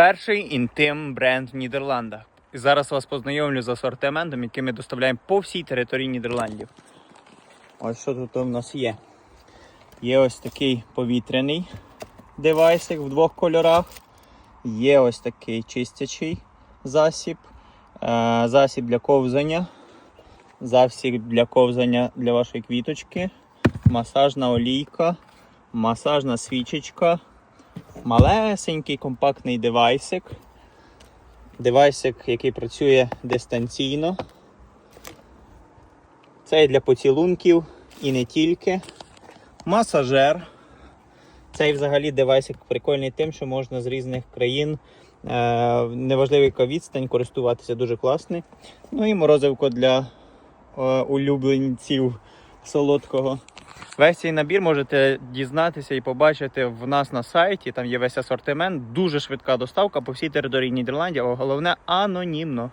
Перший інтим бренд в Нідерландах. І зараз вас познайомлю з асортиментом, який ми доставляємо по всій території Нідерландів. Ось що тут у нас є. Є ось такий повітряний девайсик в двох кольорах. Є ось такий чистячий засіб, е, засіб для ковзання, засіб для ковзання для вашої квіточки, масажна олійка, масажна свічечка, малесенький компактний девайсик. Девайсик, який працює дистанційно. Це і для поцілунків і не тільки. Масажер. Цей взагалі девайсик прикольний тим, що можна з різних країн, е, неважливо яка відстань, користуватися дуже класний. Ну і морозивко для е, улюбленців солодкого. Весь цей набір можете дізнатися і побачити в нас на сайті. Там є весь асортимент, дуже швидка доставка по всій території Нідерландів, а головне анонімно.